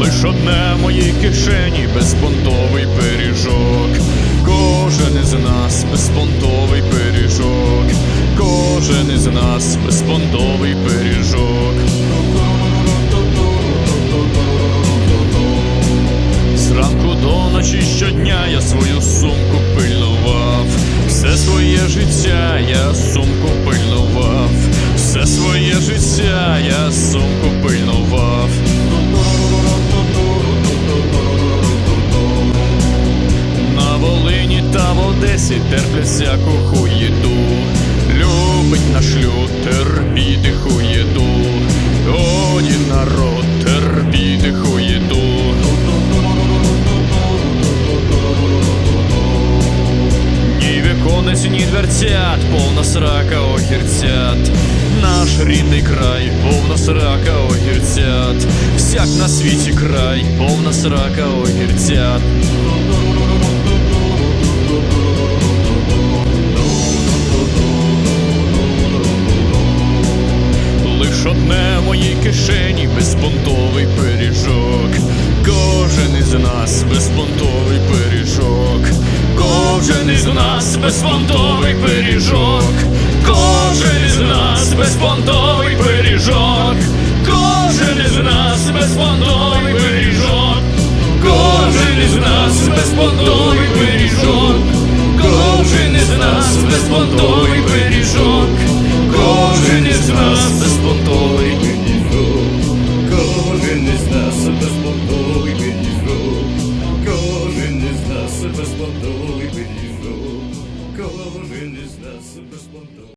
Лиш одне в моїй кишені безпонтовий пиріжок. Кожен із нас безпонтовий пиріжок. Кожен із нас безпонтовий пиріжок. Своє життя я сумку пильнував. Все своє життя я сумку пильнував. На Волині та в Одесі терплять всяку хуєду. Любить наш лютер і хуєду. Віконець, ні дверцят, повна срака огірцят. Наш рідний край, повна срака огірцят. Всяк на світі край, повна срака огірцят. Лиш одне моїй кишені безпонтовий пиріжок. Кожен із нас безпонтовий. Із нас безпонтовий пиріжок. Кожен із нас безпонтовий пиріжок. Кожен із нас безпонтовий пиріжок. Кожен із нас безпонтовий пиріжок. Кожен із нас безпонтовий